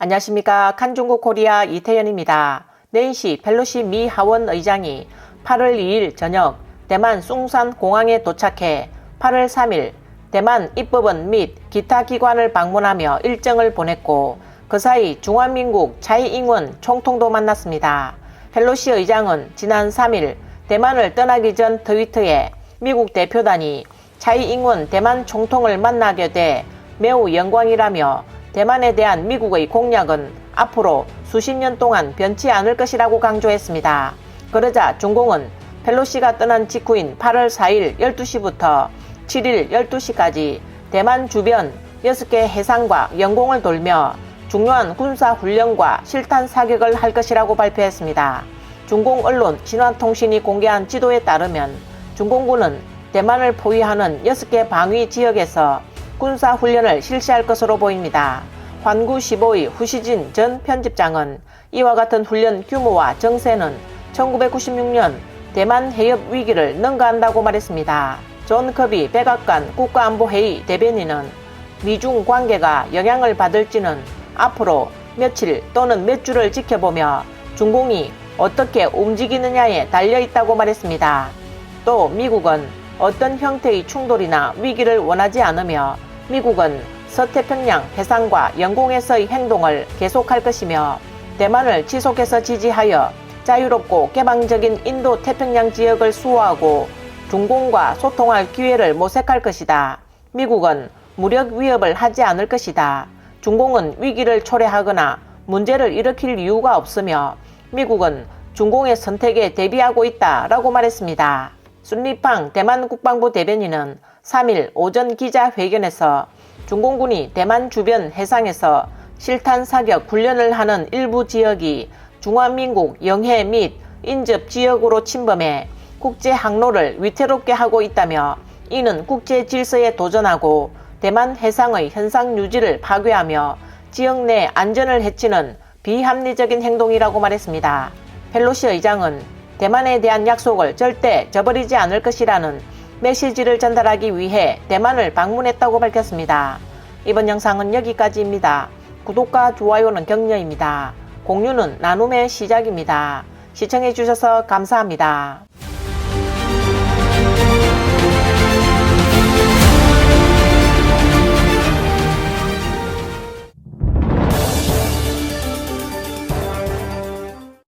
안녕하십니까. 칸중국 코리아 이태현입니다. 낸시 펠로시 미 하원 의장이 8월 2일 저녁 대만 숭산 공항에 도착해 8월 3일 대만 입법원 및 기타 기관을 방문하며 일정을 보냈고 그 사이 중화민국 차이잉원 총통도 만났습니다. 펠로시 의장은 지난 3일 대만을 떠나기 전 트위터에 미국 대표단이 차이잉원 대만 총통을 만나게 돼 매우 영광이라며 대만에 대한 미국의 공약은 앞으로 수십 년 동안 변치 않을 것이라고 강조했습니다. 그러자 중공은 펠로시가 떠난 직후인 8월 4일 12시부터 7일 12시까지 대만 주변 6개 해상과 영공을 돌며 중요한 군사 훈련과 실탄 사격을 할 것이라고 발표했습니다. 중공 언론 신화통신이 공개한 지도에 따르면 중공군은 대만을 포위하는 6개 방위 지역에서 군사 훈련을 실시할 것으로 보입니다. 환구 15의 후시진 전 편집장은 이와 같은 훈련 규모와 정세는 1996년 대만 해협 위기를 능가한다고 말했습니다. 존 커비 백악관 국가안보회의 대변인은 미중 관계가 영향을 받을지는 앞으로 며칠 또는 몇 주를 지켜보며 중공이 어떻게 움직이느냐에 달려 있다고 말했습니다. 또 미국은 어떤 형태의 충돌이나 위기를 원하지 않으며 미국은 서태평양 해상과 영공에서의 행동을 계속할 것이며 대만을 지속해서 지지하여 자유롭고 개방적인 인도 태평양 지역을 수호하고 중공과 소통할 기회를 모색할 것이다. 미국은 무력 위협을 하지 않을 것이다. 중공은 위기를 초래하거나 문제를 일으킬 이유가 없으며 미국은 중공의 선택에 대비하고 있다 라고 말했습니다. 순리팡 대만 국방부 대변인은 3일 오전 기자회견에서 중공군이 대만 주변 해상에서 실탄 사격 훈련을 하는 일부 지역이 중화민국 영해 및 인접 지역으로 침범해 국제 항로를 위태롭게 하고 있다며 이는 국제 질서에 도전하고 대만 해상의 현상 유지를 파괴하며 지역 내 안전을 해치는 비합리적인 행동이라고 말했습니다. 펠로시 의장은 대만에 대한 약속을 절대 저버리지 않을 것이라는 메시지를 전달하기 위해 대만을 방문했다고 밝혔습니다. 이번 영상은 여기까지입니다. 구독과 좋아요는 격려입니다. 공유는 나눔의 시작입니다. 시청해주셔서 감사합니다.